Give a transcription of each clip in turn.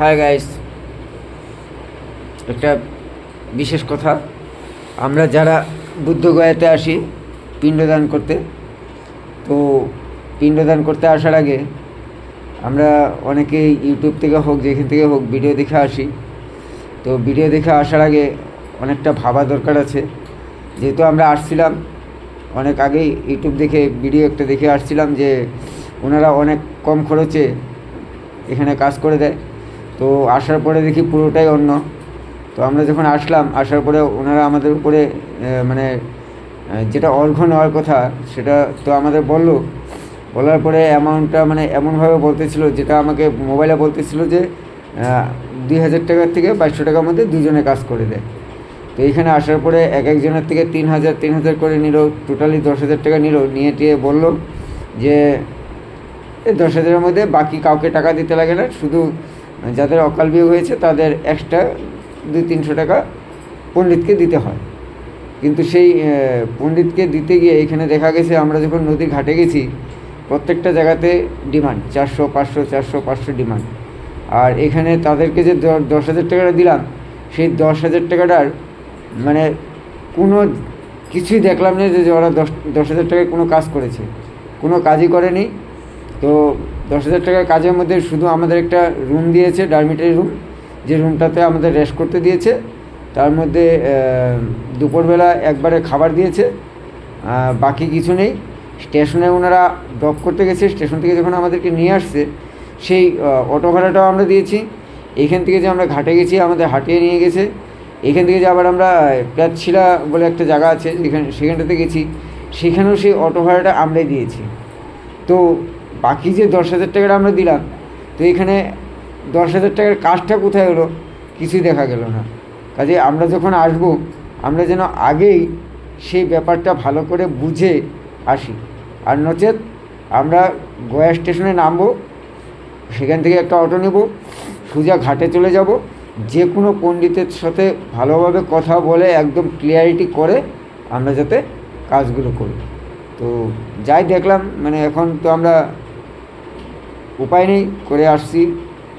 Hi guys একটা বিশেষ কথা। আমরা যারা বুদ্ধগয়াতে আসি, পিণ্ডদান করতে, তো পিণ্ডদান করতে আসার আগে আমরা অনেকে ইউটিউব থেকে হোক, যেখান থেকে হোক ভিডিও দেখে আসি। তো ভিডিও দেখে আসার আগে অনেকটা ভাবা দরকার আছে। যেহেতু আমরা আসছিলাম, অনেক আগেই ইউটিউব দেখে ভিডিও একটা দেখে আসছিলাম যে, ওনারা অনেক কম খরচে এখানে কাজ করে দেয়। তো আসার পরে দেখি পুরোটাই অন্য। তো আমরা যখন আসলাম, আসার পরে ওনারা আমাদের উপরে মানে যেটা অর্ঘ নেওয়ার কথা, সেটা তো আমাদের বলল। বলার পরে অ্যামাউন্টটা মানে এমনভাবে বলতেছিল, যেটা আমাকে মোবাইলে বলতেছিল যে দুই হাজার টাকার থেকে বাইশশো টাকার মধ্যে দুজনে কাজ করে দেয়। তো এখানে আসার পরে এক একজনের থেকে তিন হাজার তিন হাজার করে নিল, টোটালি দশ হাজার টাকা নিল। নিয়ে টিয়ে বলল যে দশ হাজারের মধ্যে বাকি কাউকে টাকা দিতে লাগে না, শুধু যাদের অকাল বিয়ে হয়েছে, তাদের এক্সট্রা দুই তিনশো টাকা পণ্ডিতকে দিতে হয়। কিন্তু সেই পণ্ডিতকে দিতে গিয়ে এখানে দেখা গেছে, আমরা যখন নদীর ঘাটে গেছি, প্রত্যেকটা জায়গাতে ডিমান্ড চারশো, পাঁচশো চারশো, পাঁচশো ডিমান্ড আর এখানে তাদেরকে যে দশ হাজার টাকাটা দিলাম, সেই দশ হাজার টাকাটার মানে কোনো কিছুই দেখলাম না যে ওরা দশ দশ হাজার টাকায় কোনো কাজ করেছে। কোনো কাজই করেনি। তো দশ হাজার টাকার কাজের মধ্যে শুধু আমাদের একটা রুম দিয়েছে ডারমিটারি রুম যে রুমটাতে আমাদের রেস্ট করতে দিয়েছে। তার মধ্যে দুপুরবেলা একবারে খাবার দিয়েছে। বাকি কিছু নেই। স্টেশনে ওনারা ড্রপ করতে গেছে। স্টেশন থেকে যখন আমাদেরকে নিয়ে আসছে, সেই অটো ভাড়াটাও আমরা দিয়েছি। এখান থেকে যে আমরা ঘাটে গেছি, আমাদের হাটিয়ে নিয়ে গেছে। এখান থেকে যে আবার আমরা প্যাতশিলা বলে একটা জায়গা আছে, যেখানে, সেখানটাতে গেছি। সেখানেও সেই অটো ভাড়াটা আমরাই দিয়েছি। তো বাকি যে দশ হাজার টাকাটা আমরা দিলাম, তো এখানে দশ হাজার টাকার কাজটা কোথায় হলো? কিছুই দেখা গেল না। কাজে আমরা যখন আসব, আমরা যেন আগেই সেই ব্যাপারটা ভালো করে বুঝে আসি। আর নচেত আমরা গয়া স্টেশনে নামবো, সেখান থেকে একটা অটো নেব, সোজা ঘাটে চলে যাব, যে কোনো পণ্ডিতের সাথে ভালোভাবে কথা বলে, একদম ক্লিয়ারিটি করে আমরা যাতে কাজগুলো করি। তো যাই দেখলাম মানে এখন তো আমরা উপায় নেই, করে আসছি।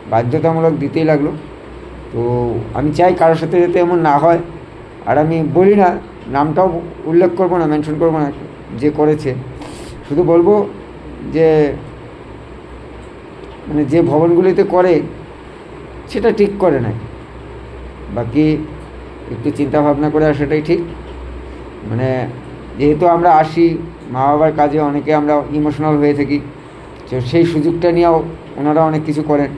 বাধ্যতামূলক দিতেই লাগল। তো আমি চাই কারোর সাথে যাতে এমন না হয়। আর আমি বলি না, নামটাও উল্লেখ করব না মেনশন করব না, যে করেছে। শুধু বলব যে মানে যে ভবনগুলিতে করে, সেটা ঠিক করে নাই। বাকি একটু চিন্তা ভাবনা করে সেটাই ঠিক। মানে যেহেতু আমরা আসি মা বাবার কাজে অনেকে আমরা ইমোশনাল হয়ে থাকি। তো সেই সুযোগটা নিয়েও ওনারা অনেক কিছু করেন।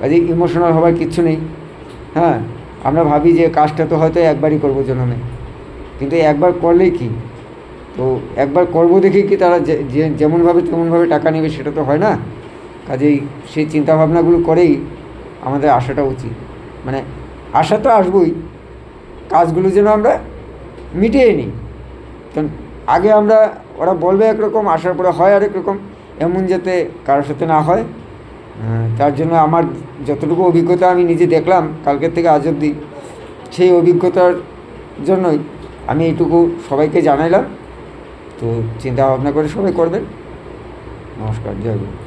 কাজে ইমোশনাল হওয়ার কিচ্ছু নেই। হ্যাঁ আমরা ভাবি যে কাজটা তো হয়তো একবারই করব জন্মে। কিন্তু একবার করলেই কি? তো একবার করব দেখে কি তারা যেমনভাবে তেমনভাবে টাকা নেবে সেটা তো হয় না। কাজেই সেই চিন্তাভাবনাগুলো করেই আমাদের আসাটা উচিত। মানে আশা তো আসবই, কাজগুলো যেন আমরা মিটিয়ে নিই। কারণ আগে আমরা, ওরা বলবে একরকম আসার পরে হয় আরেক রকম। এমন যাতে কারোর সাথে না হয়। তার জন্য আমার যতটুকু অভিজ্ঞতা আমি নিজে দেখলাম কালকের থেকে আজ অব্দি সেই অভিজ্ঞতার জন্যই আমি এইটুকু সবাইকে জানাইলাম। তো চিন্তা ভাবনা করে সবাই করবেন। নমস্কার, জয় গুরু।